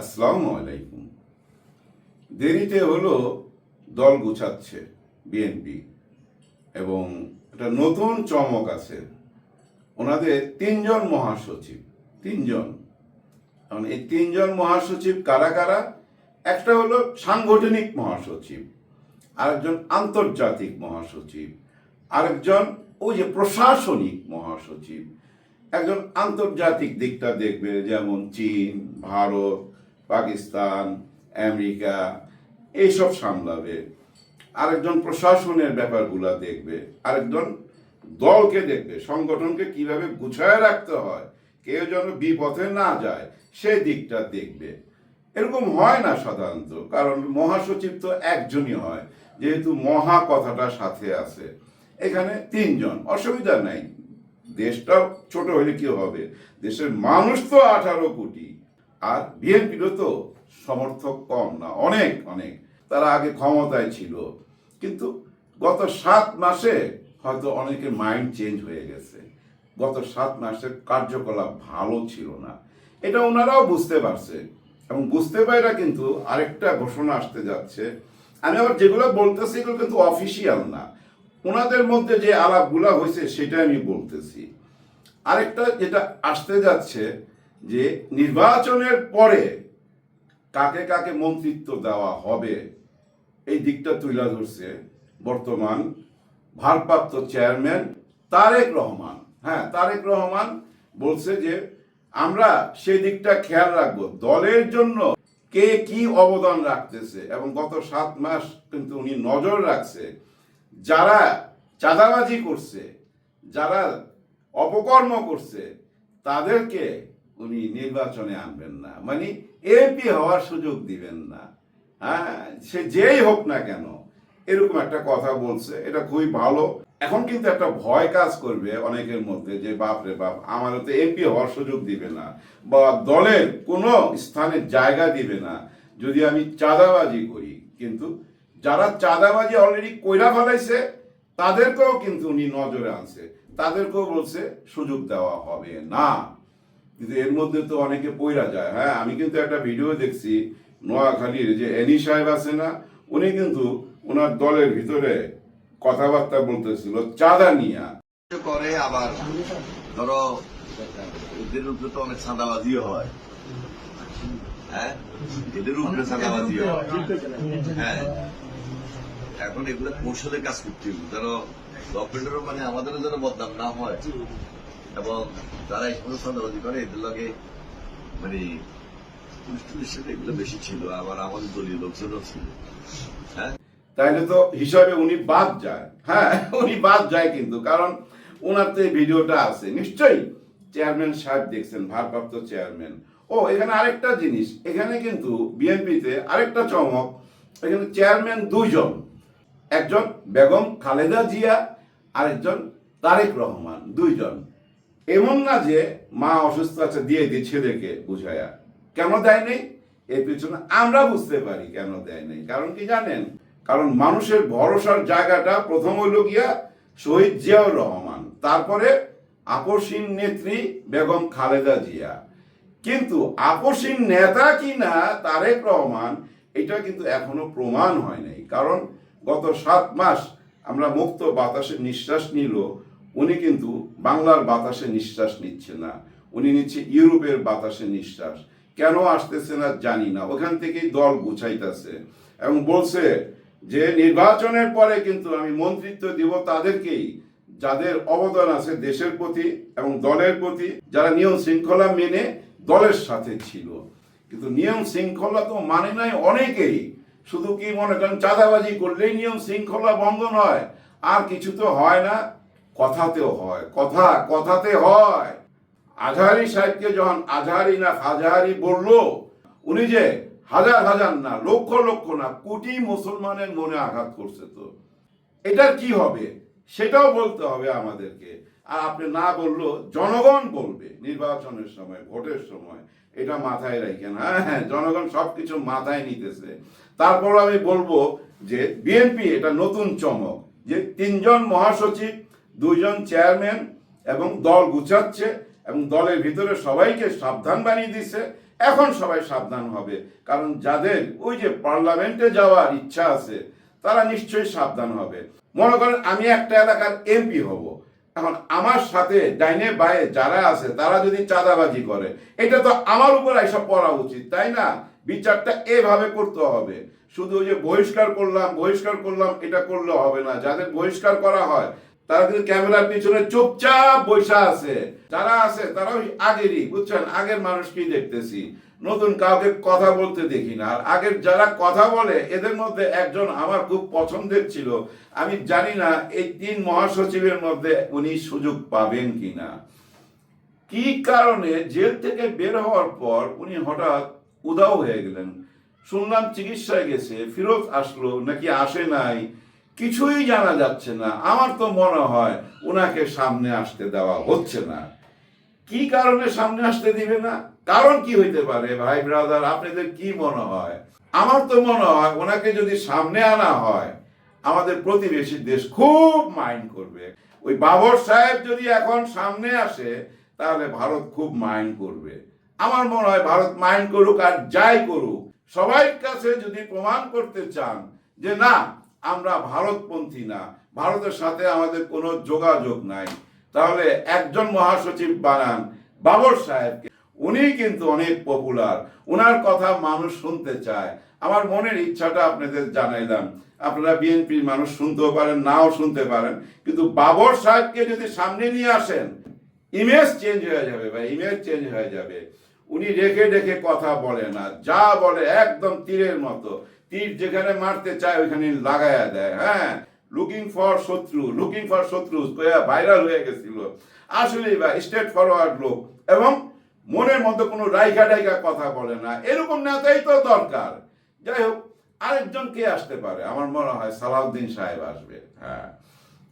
আসসালামু আলাইকুম। দেরিতে হলো দল গুছাচ্ছে বিএনপি এবং একটা নতুন চমক আছে। ওনাদের তিনজন মহাসচিব, তিনজন। এখন এই তিনজন মহাসচিব কারা কারা? একটা হলো সাংগঠনিক মহাসচিব, আরেকজন আন্তর্জাতিক মহাসচিব, আরেকজন ওই যে প্রশাসনিক মহাসচিব। একজন আন্তর্জাতিক দিকটা দেখবে, যেমন চীন, ভারত পাকিস্তান, আমেরিকা, এইসব সামলাবে। আরেকজন প্রশাসনের ব্যাপারগুলা দেখবে, আরেকজন দলকে দেখবে, সংগঠনকে কীভাবে গুছায় রাখতে হয়, কেউ যেন বিপথে না যায়, সেই দিকটা দেখবে। এরকম হয় না সাধারণত, কারণ মহাসচিব তো একজনই হয়, যেহেতু মহা কথাটা সাথে আছে। এখানে তিনজন, অসুবিধা নাই। দেশটাও ছোট হলে কি হবে? দেশের মানুষ তো আঠারো কোটি। আর বিএনপিরও তো সমর্থক কম না, অনেক অনেক। তারা আগে ক্ষমতায় ছিল, কিন্তু গত সাত মাসে হয়তো অনেকের মাইন্ড চেঞ্জ হয়ে গেছে। গত সাত মাসের কার্যকলাপ ভালো ছিল না। এটা ওনারাও বুঝতে পারছে এবং বুঝতে পারা কিন্তু আরেকটা ঘোষণা আসতে যাচ্ছে। আমি আবার যেগুলো বলতেছি এগুলো কিন্তু অফিসিয়াল না। ওনাদের মধ্যে যে আলাপগুলা হয়েছে সেটা আমি বলতেছি। আরেকটা যেটা আসতে যাচ্ছে যে নির্বাচনের পরে কাকে কাকে মন্ত্রিত্ব দেওয়া হবে, এই দিকটা তুলে ধরছে বর্তমান ভারপ্রাপ্ত চেয়ারম্যান তারেক রহমান। হ্যাঁ তারেক রহমান বলছে যে আমরা সেই দিকটা খেয়াল রাখব, দলের জন্য কে কি অবদান রাখতেছে এবং গত সাত মাস কিন্তু উনি নজর রাখছে, যারা চাঁদাবাজি করছে, যারা অপকর্ম করছে, তাদেরকে উনি নির্বাচনে আনবেন না। মানে এমপি হওয়ার সুযোগ দিবেন না। হ্যাঁ? সে যেই হোক না কেন, এরকম একটা কথা বলছে। এটা খুবই ভালো। এখন কিন্তু একটা ভয় কাজ করবে অনেকের মধ্যে যে, বাপ রে বাপ আমার তো এমপি হওয়ার সুযোগ দিবে না বা দলের কোনো স্থানে জায়গা দিবে না। যদি আমি চাঁদাবাজি করি, কিন্তু যারা চাঁদাবাজি অলরেডি কইরা ফেলাইছে, তাদেরকেও কিন্তু উনি নজরে আনছে। তাদেরকেও বলছে, সুযোগ দেওয়া হবে না। কিন্তু এর মধ্যে তো অনেকে পইরা যায়। হ্যাঁ আমি কিন্তু একটা ভিডিও দেখছি নোয়াখালীর যে এনি সাহেব আছে না, উনি কিন্তু ওনার দলের ভিতরে কথাবার্তা বলতেছিল, চাঁদা নিয়া। করে, আবার ধরো, এদের উপরে তো অনেক হয়। হ্যাঁ? এদের উপরে হয়। হ্যাঁ? এখন এগুলো কাজ করতে ধরো মানে আমাদেরও যেন বদনাম না হয়। এবং যারা এই করে এদের লগে মানে এগুলো বেশি ছিল, আবার আমাদের দলীয় লোকজনও ছিল। হ্যাঁ? তাইলে তো হিসাবে উনি বাদ যায়। হ্যাঁ উনি বাদ যায় কিন্তু, কারণ ওনার তো এই ভিডিওটা আছে। নিশ্চয়ই চেয়ারম্যান সাহেব দেখছেন, ভারপ্রাপ্ত চেয়ারম্যান। ও, এখানে আরেকটা জিনিস, এখানে কিন্তু বিএনপিতে আরেকটা চমক, এখানে চেয়ারম্যান দুইজন, একজন বেগম খালেদা জিয়া, আরেকজন তারেক রহমান, দুইজন। এমন না যে মা অসুস্থ আছে দিয়ে দিয়ে ছেলেকে বুঝায়া। কেন দেয় নেই? এর পিছনে আমরা বুঝতে পারি কেন দেয় নেই। কারণ কি জানেন? কারণ মানুষের ভরসার জায়গাটা প্রথম হইল গিয়া শহীদ জিয়াউর রহমান, তারপরে আপসীন নেত্রী বেগম খালেদা জিয়া। কিন্তু আপসীন নেতা কি না তারেক রহমান, এটা কিন্তু এখনও প্রমাণ হয় নাই। কারণ গত সাত মাস আমরা মুক্ত বাতাসে নিঃশ্বাস নিল উনি কিন্তু বাংলার বাতাসে নিঃশ্বাস নিচ্ছে না। উনি নিচ্ছে ইউরোপের বাতাসে নিঃশ্বাস। কেন আসতেছে না জানি না। ওখান থেকেই দল গুছাইতেছে। এবং বলছে যে নির্বাচনের পরে কিন্তু আমি মন্ত্রিত্ব দিব তাদেরকেই। যাদের অবদান আছে দেশের প্রতি এবং দলের প্রতি। যারা নিয়ম শৃঙ্খলা মেনে দলের সাথে ছিল। কিন্তু নিয়ম শৃঙ্খলা তো মানে নাই অনেকেই। শুধু কি মনে করেন, চাঁদাবাজি করলেই নিয়ম শৃঙ্খলা বন্ধন হয় আর কিছু তো হয় না। কথাতেও হয়। কথা, কথাতে হয়। আজহারি সাহেবকে যখন আজহারি না হাজারি বলল, উনি যে হাজার হাজার না, লক্ষ লক্ষ না, কোটি মুসলমানের মনে আঘাত করছে তো। এটার কি হবে? সেটাও বলতে হবে আমাদেরকে। আর আপনি না বলল, জনগণ বলবে নির্বাচনের সময়, ভোটের সময়। এটা মাথায় রাখেন হ্যাঁ? হ্যাঁ জনগণ সবকিছু মাথায় নিতেছে। তারপর আমি বলব যে, বিএনপি এটা নতুন চমক। যে তিনজন মহাসচিব দুইজন চেয়ারম্যান এবং দল গুছাচ্ছে এবং দলের ভিতরে সবাইকে সাবধান বানিয়ে দিছে। এখন সবাই সাবধান হবে, কারণ যাদের ওই যে পার্লামেন্টে যাওয়ার ইচ্ছা আছে, তারা নিশ্চয়ই সাবধান হবে। মনে করেন আমি একটা এলাকার এমপি হব। এখন আমার সাথে ডাইনে বায়ে যারা আছে, তারা যদি চাঁদাবাজি করে, এটা তো আমার উপর এসব পড়া উচিত, তাই না? বিচারটা এভাবে করতে হবে। শুধু ওই যে বহিষ্কার করলাম বহিষ্কার করলাম, এটা করলে হবে না। যাদের বহিষ্কার করা হয় তারা কিন্তু ক্যামেরার পিছনে চুপচাপ বৈশা আছে। যারা আছে তারা ওই আগেরই, বুঝছেন? আগের মানুষকেই দেখতেছি। নতুন কাউকে কথা বলতে দেখি না। আর আগের যারা কথা বলে, এদের মধ্যে একজন আমার খুব পছন্দের ছিল। আমি জানি না এই তিন মহাসচিবের মধ্যে উনি সুযোগ পাবেন কিনা। কি কারণে জেল থেকে বের হওয়ার পর উনি হঠাৎ উদাও হয়ে গেলেন? শুনলাম চিকিৎসায় গেছে ফেরত আসলো, নাকি আসে নাই? কিছুই জানা যাচ্ছে না। আমার তো মনে হয় ওনাকে সামনে আসতে দেওয়া হচ্ছে না। কি কারণে সামনে আসতে দিবে না? কারণ কি হইতে পারে, ভাই ব্রাদার? আপনাদের কি মনে হয়? আমার তো মনে হয় ওনাকে যদি সামনে আনা হয়, আমাদের প্রতিবেশী দেশ খুব মাইন্ড করবে। ওই বাবর সাহেব যদি এখন সামনে আসে, তাহলে ভারত খুব মাইন্ড করবে। আমার মনে হয় ভারত মাইন্ড করুক আর যাই করুক, সবাই কাছে যদি প্রমাণ করতে চান যে না আমরা ভারতপন্থী না, ভারতের সাথে আমাদের কোনো যোগাযোগ নাই। তাহলে একজন মহাসচিব বানান, বাবর সাহেবকে। উনি কিন্তু অনেক পপুলার ওনার কথা মানুষ শুনতে চায়। আমার মনের ইচ্ছাটা আপনাদের জানাইলাম। আপনারা বিএনপির মানুষ শুনতেও পারেন, নাও শুনতে পারেন। কিন্তু বাবর সাহেবকে যদি সামনে নিয়ে আসেন ইমেজ চেঞ্জ হয়ে যাবে বা ইমেজ চেঞ্জ হয়ে যাবে। উনি রেখে রেখে কথা বলে না, যা বলে একদম তীরের মতো। তীর যেখানে মারতে চায় ওইখানে লাগায়া দেয় হ্যাঁ? লুকিং ফর শত্রু লুকিং ফর শত্রু ভাইরাল হয়ে গেছিল। আসলে বা স্টেট ফরওয়ার্ড লোক। এবং মনের মধ্যে কোনো রাইখা ডাইকা কথা বলে না। এরকম নেতাই তো দরকার। যাই হোক আরেকজন কে আসতে পারে? আমার মনে হয় সালাউদ্দিন সাহেব আসবে হ্যাঁ।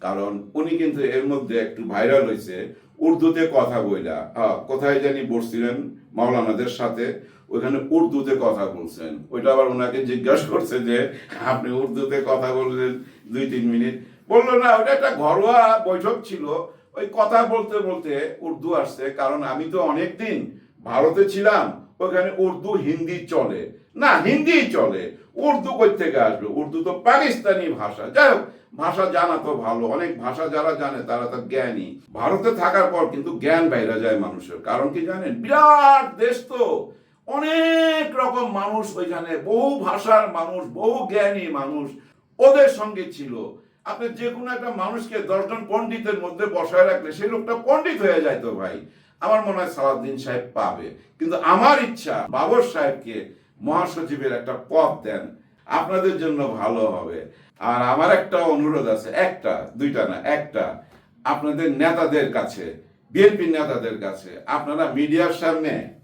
কারণ উনি কিন্তু এর মধ্যে একটু ভাইরাল হয়েছে উর্দুতে কথা বইলা। আহ, কোথায় জানি বসছিলেন। মাওলানাদের সাথে ওইখানে উর্দুতে কথা বলছেন। ওইটা আবার ওনাকে জিজ্ঞাসা করছে যে, আপনি উর্দুতে কথা বললেন দুই, তিন মিনিট? বলল, না, ওটা একটা ঘরোয়া বৈঠক ছিল। ওই কথা বলতে বলতে উর্দু আসছে। কারণ আমি তো অনেকদিন ভারতে ছিলাম। ওখানে উর্দু, হিন্দি চলে। না হিন্দি চলে। উর্দু থেকে আসবে। উর্দু তো পাকিস্তানি ভাষা। যাই হোক, ভাষা জানা তো ভালো। অনেক ভাষা যারা জানে, তারা তো জ্ঞানী। ভারতে থাকার পর কিন্তু জ্ঞান বাইরে যায় মানুষের। কারণ কি জানেন? বিরাট দেশ তো। অনেক রকম মানুষ ওইখানে। বহু ভাষার মানুষ, বহু জ্ঞানী মানুষ। ওদের সঙ্গে ছিল। আপনি যে কোনো একটা মানুষকে দশজন পণ্ডিতের মধ্যে বসায় রাখলে সেই লোকটা পণ্ডিত হয়ে যায় তো ভাই। আমার মনে হয় সালাউদ্দিন সাহেব পাবে। কিন্তু আমার ইচ্ছা, বাবর সাহেবকে মহাসচিবের একটা পদ দেন। আপনাদের জন্য ভালো হবে। আর আমার একটা অনুরোধ আছে, একটা, দুইটা না, একটা। আপনাদের নেতাদের কাছে বিএনপি নেতাদের কাছে, আপনারা মিডিয়ার সামনে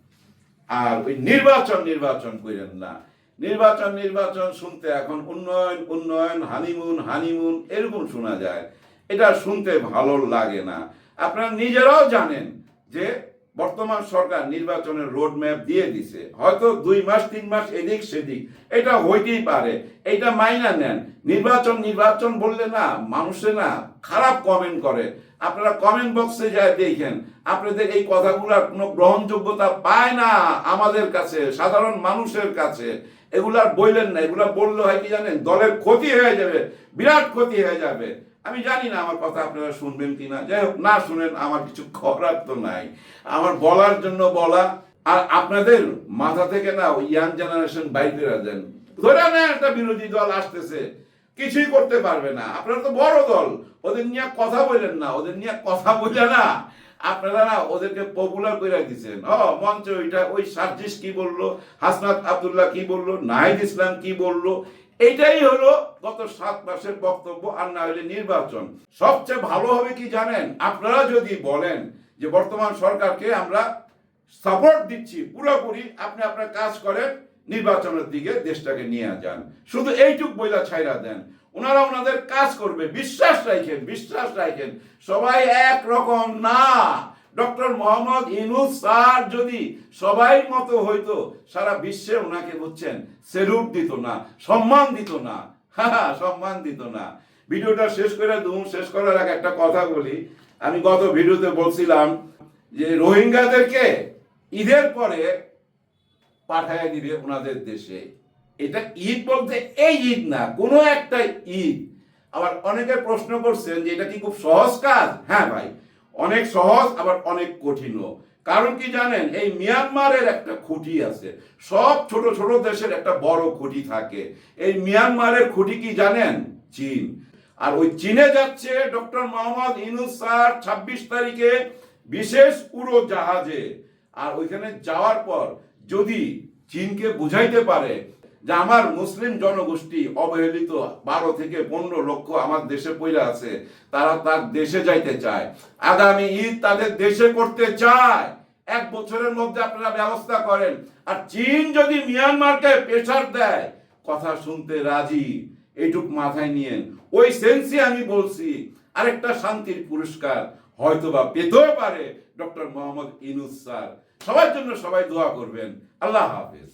আর ওই নির্বাচন নির্বাচন করেন না। নির্বাচন নির্বাচন শুনতে এখন উন্নয়ন উন্নয়ন, হানিমুন হানিমুন, এরকম শোনা যায়। এটা শুনতে ভালো লাগে না। আপনারা নিজেরাও জানেন যে বর্তমান সরকার নির্বাচনের রোড ম্যাপ দিয়ে দিছে। হয়তো দুই মাস, তিন মাস, এদিক সেদিক। এটা হইতেই পারে। এটা মাইনা নেন। নির্বাচন নির্বাচন বললে না, মানুষে না খারাপ কমেন্ট করে। আপনারা কমেন্ট বক্সে যায় দেখেন। আপনাদের এই কথাগুলোর কোনো গ্রহণযোগ্যতা পায় না আমাদের কাছে, সাধারণ মানুষের কাছে। এগুলার বললেন না। এগুলা বললে হয় কি জানেন? দলের ক্ষতি হয়ে যাবে, বিরাট ক্ষতি হয়ে যাবে। আমি জানি না আমার কথা আপনারা শুনবেন কিনা। যাই হোক, না শুনেন, আমার কিছু করার তো নাই। আমার বলার জন্য বলা, আর আপনাদের মাথা থেকে না ওই ইয়াং জেনারেশন বাইরে যান ধরে না একটা বিরোধী দল আসতেছে, কিছুই করতে পারবে না। আপনারা তো বড় দল, ওদের নিয়ে কথা বলেন না, ওদের নিয়ে কথা বলে না। আপনারা ওদেরকে পপুলার করে দিচ্ছেন ও, মঞ্চে ওইটা, ওই সার্জিস কি বলল? হাসনাত আব্দুল্লাহ কি বলল? নাহিদ ইসলাম কি বলল? এটাই হলো গত সাত মাসের বক্তব্য, আর না হলে নির্বাচন। সবচেয়ে ভালো হবে কি জানেন? আপনারা যদি বলেন যে বর্তমান সরকারকে আমরা সাপোর্ট দিচ্ছি, পুরোপুরি আপনি আপনার কাজ করেন, নির্বাচনের দিকে দেশটাকে নিয়ে যান। শুধু এইটুক বইলা ছাইরা দেন। ওনারা ওনাদের কাজ করবে। বিশ্বাস রাখেন বিশ্বাস রাখেন। সবাই এক রকম না। ডক্টর মোহাম্মদ ইনুস স্যার যদি সবাই মতো হইতো, সারা বিশ্বে ওনাকে বুঝছেন সেলুট দিত না, সম্মান দিত না। হ্যাঁ সম্মান দিত না। ভিডিওটা শেষ করে দুম, শেষ করার আগে একটা কথা বলি। আমি গত ভিডিওতে বলছিলাম যে রোহিঙ্গাদেরকে ঈদের পরে পাঠায় দিবে ওনাদের দেশে। এটা ঈদ বলতে এই ঈদ না, কোনো একটা ঈদ। আবার অনেকে প্রশ্ন করছেন যে এটা কি খুব সহজ কাজ? হ্যাঁ ভাই, অনেক সহজ, আবার অনেক কঠিনও। কারণ কি জানেন, এই মিয়ানমারের একটা খুঁটি আছে। সব ছোট ছোট দেশের একটা বড় খুঁটি থাকে। এই মিয়ানমারের খুঁটি কি জানেন? চীন। আর ওই চীনে যাচ্ছে ডক্টর মোহাম্মদ ইনুস স্যার ছাব্বিশ তারিখে বিশেষ উড়ো জাহাজে আর ওইখানে যাওয়ার পর যদি চীনকে বুঝাইতে পারে আমার মুসলিম জনগোষ্ঠী অবহেলিত বারো থেকে পনেরো লক্ষ আমার দেশে পইরা আছে, তারা তার দেশে যাইতে চায়। আগামী ঈদ তাদের দেশে করতে চায়। এক বছরের মধ্যে আপনারা ব্যবস্থা করেন। আর চীন যদি মিয়ানমারকে প্রেশার দেয়, কথা শুনতে রাজি। এইটুক মাথায় নিয়ে ওই সেন্সে আমি বলছি, আরেকটা শান্তির পুরস্কার হয়তোবা পেতেও পারে ডক্টর মোহাম্মদ ইনুস স্যার। সবার জন্য সবাই দোয়া করবেন। আল্লাহ হাফেজ।